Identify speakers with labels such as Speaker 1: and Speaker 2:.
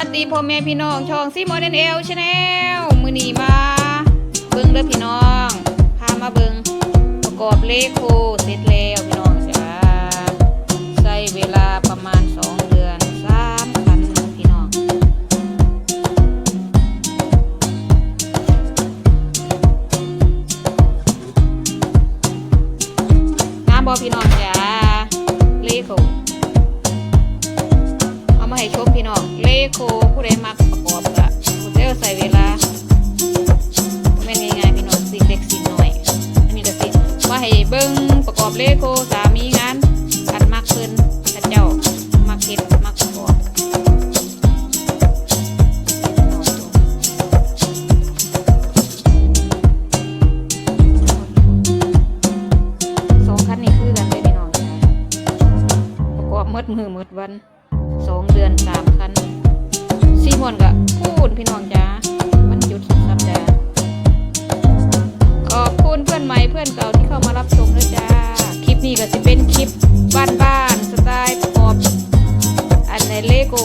Speaker 1: สวัสดีพ่อแม่พี่น้องช่องซีโมเดนเอลชาแนลมือนีมา เบิ่งเด้อพี่น้อง พามาเบิ่งประกอบเลโคเสร็จแล้วพี่น้องจ้าใช้เวลาประมาณ2เดือน3คันพี่น้องงามบอพี่น้องจ้าเลโคเอามา ให้ชมพี่น้อง เลโคผู้ใดมักประกอบกะผู้ใดใส่เวลาบ่แม่นง่ายๆพี่น้องสิเล็กสิ่งน้อยอันนี้ก็สิว่าให้เบิ่งประกอบเลโคสามีงานกันมักเพิ่นเขาเจ้ามักเฮ็ดมักประกอบสองคันนี้คือมดมืดวัน สองเดือนสามคันสี่มวนกับพูดพี่น้องจ้ามันหยุดสุดสัปดาห์ขอบคุณเพื่อนใหม่เพื่อนเก่าที่เข้ามารับชมด้วยจ้าคลิปนี้ก็จะเป็นคลิปบ้านๆสไตล์ประกอบอันในเลโก้